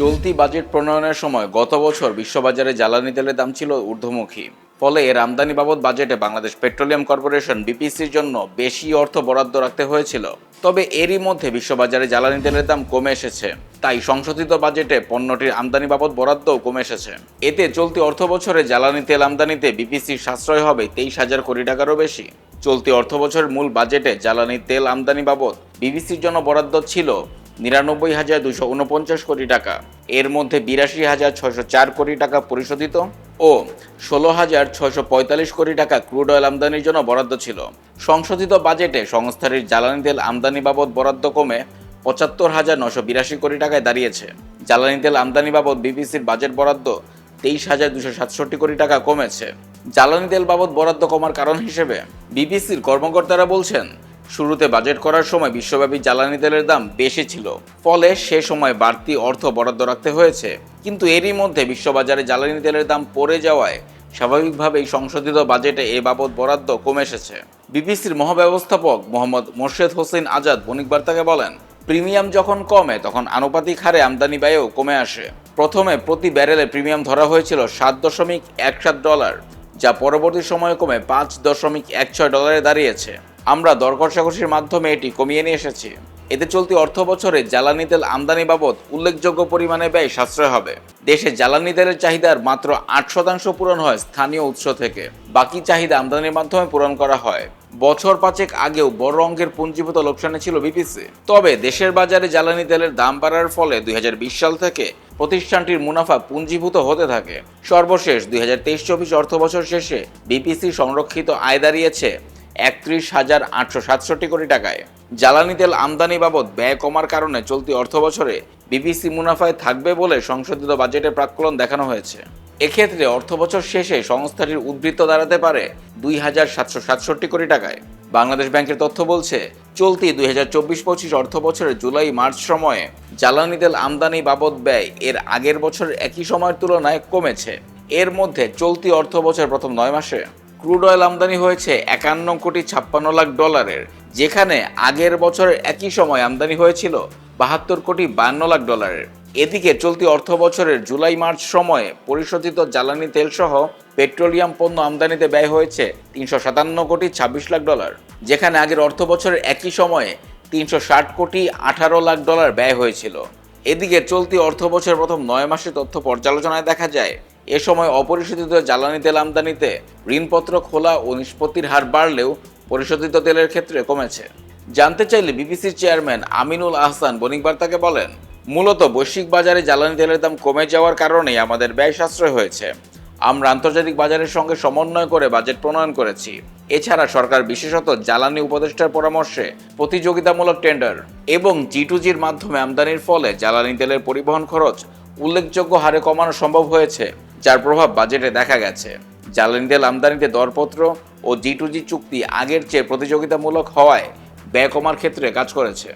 চলতি বাজেট প্রণয়নের সময় গত বছর বিশ্ববাজারে জ্বালানি তেলের দাম ছিল ঊর্ধ্বমুখী। ফলে এর আমদানি বাবদ বাজেটে বাংলাদেশ পেট্রোলিয়াম কর্পোরেশন বিপিসির জন্য বেশি অর্থ বরাদ্দ রাখতে হয়েছিল। তবে এরই মধ্যে বিশ্ববাজারে জ্বালানি তেলের দাম কমে এসেছে। তাই সংশোধিত বাজেটে পণ্যটির আমদানি বাবদ বরাদ্দও কমে এসেছে। এতে চলতি অর্থ বছরে জ্বালানি তেল আমদানিতে বিপিসির সাশ্রয় হবে তেইশ হাজার কোটি টাকারও বেশি। চলতি অর্থ বছরের মূল বাজেটে জ্বালানি তেল আমদানি বাবদ বিবিসির জন্য বরাদ্দ ছিল নিরানব্বই হাজার দুশো উনপঞ্চাশ কোটি টাকা। এর মধ্যে বিরাশি হাজার ছশো চার কোটি টাকা পরিশোধিত ও ষোলো হাজার ছশো পঁয়তাল্লিশ কোটি টাকা ক্রুড অয়েল আমদানির জন্য বরাদ্দ ছিল। সংশোধিত বাজেটে সংস্থাটির জ্বালানি তেল আমদানি বাবদ বরাদ্দ কমে পঁচাত্তর হাজার নশো বিরাশি কোটি টাকায় দাঁড়িয়েছে। জ্বালানি তেল আমদানি বাবদ বিবিসির বাজেট বরাদ্দ তেইশ হাজার দুশো সাতষট্টি কোটি টাকা কমেছে। জ্বালানি তেল বাবদ বরাদ্দ কমার কারণ হিসেবে বিবিসির কর্মকর্তারা বলছেন শুরুতে বাজেট করার সময় বিশ্বব্যাপী জ্বালানি তেলের দাম বেশি ছিল। ফলে সে সময় বাড়তি অর্থ বরাদ্দ রাখতে হয়েছে। কিন্তু এরই মধ্যে বিশ্ববাজারে জ্বালানি তেলের দাম পড়ে যাওয়ায় স্বাভাবিকভাবেই সংশোধিত বাজেটে এ বাবদ বরাদ্দ কমে এসেছে। বিবিসির মহাব্যবস্থাপক মোহাম্মদ মোর্শেদ হোসেন আজাদ বণিক বার্তাকে বলেন, প্রিমিয়াম যখন কমে, তখন আনুপাতিক হারে আমদানি ব্যয়ও কমে আসে। প্রথমে প্রতি ব্যারেলে প্রিমিয়াম ধরা হয়েছিল সাত দশমিক এক সাত ডলার, যা পরবর্তী সময়ে কমে পাঁচ দশমিক এক ছয় ডলারে দাঁড়িয়েছে। আমরা দর কষাকষির মাধ্যমে এটি কমিয়ে নিয়ে এসেছি। এতে চলতি অর্থ বছরে জ্বালানি তেল আমদানি বাবদ উল্লেখযোগ্য পরিমাণে ব্যয় সাশ্রয় হবে। দেশে জ্বালানি তেলের চাহিদার মাত্র আট শতাংশ পূরণ হয় স্থানীয় উৎস থেকে। বাকি চাহিদা আমদানির মাধ্যমে পূরণ করা হয়। বছর পাঁচেক আগেও বড় অঙ্কের পুঞ্জীভূত লোকসানে ছিল বিপিসি। তবে দেশের বাজারে জ্বালানি তেলের দাম বাড়ার ফলে দুই হাজার বিশ সাল থেকে প্রতিষ্ঠানটির মুনাফা পুঞ্জীভূত হতে থাকে। সর্বশেষ দুই হাজার তেইশ চব্বিশ অর্থ বছর শেষে বিপিসি সংরক্ষিত আয় দাঁড়িয়েছে একত্রিশ হাজার আটশো সাতষট্টি কোটি টাকায়। জ্বালানি তেল আমদানি বাবদ ব্যয় কমার কারণে চলতি অর্থ বছরে বিপিসি মুনাফায় থাকবে বলে সংশোধিত বাজেটে প্রাক্কলন দেখানো হয়েছে। এক্ষেত্রে অর্থ বছর শেষে সংস্থাটির উদ্বৃত্ত দাঁড়াতে পারে দুই হাজার সাতশো সাতষট্টি কোটি টাকায়। বাংলাদেশ ব্যাংকের তথ্য বলছে, চলতি দুই হাজার চব্বিশ পঁচিশ অর্থ বছরের জুলাই মার্চ সময়ে জ্বালানি তেল আমদানি বাবদ ব্যয় এর আগের বছরের একই সময়ের তুলনায় কমেছে। এর মধ্যে চলতি অর্থ বছর প্রথম নয় মাসে ক্রুড অয়েল আমদানি হয়েছে একান্ন কোটি ছাপ্পান্ন লাখ ডলারের, যেখানে আগের বছরের একই সময় আমদানি হয়েছিল বাহাত্তর কোটি বান্ন লাখ ডলারের। এদিকে চলতি অর্থ বছরের জুলাই মার্চ সময়ে পরিশোধিত জ্বালানি তেল সহ পেট্রোলিয়াম পণ্য আমদানিতে ব্যয় হয়েছে তিনশো সাতান্ন কোটি ছাব্বিশ লাখ ডলার, যেখানে আগের অর্থ বছরের একই সময়ে তিনশো ষাট কোটি আঠারো লাখ ডলার ব্যয় হয়েছিল। এদিকে চলতি অর্থ বছর প্রথম নয় মাসের তথ্য পর্যালোচনায় দেখা যায় এ সময় অপরিশোধিত জ্বালানি তেল আমদানিতে ঋণপত্র খোলা ও নিষ্পত্তির হার বাড়লেও পরিশোধিত তেলের ক্ষেত্রে কমেছে। জানতে চাইলে বিবিসির চেয়ারম্যান আমিনুল আহসান বণিক বার্তাকে বলেন, মূলত বৈশ্বিক বাজারে জ্বালানি তেলের দাম কমে যাওয়ার কারণেই আমাদের ব্যয় সাশ্রয় হয়েছে। আমরা আন্তর্জাতিক বাজারের সঙ্গে সমন্বয় করে বাজেট প্রণয়ন করেছি। এছাড়া সরকার বিশেষত জ্বালানি উপদেষ্টার পরামর্শে প্রতিযোগিতামূলক টেন্ডার এবং জি টু জির মাধ্যমে আমদানির ফলে জ্বালানি তেলের পরিবহন খরচ উল্লেখযোগ্য হারে কমানো সম্ভব হয়েছে। যার প্রভাব বাজেটে দেখা গেছে। জ্বালানি তেল আমদানিতে দরপত্র ও জি টু জি চুক্তি আগের চেয়ে প্রতিযোগিতামূলক হওয়ায় ব্যয় কমার ক্ষেত্রে কাজ করেছে।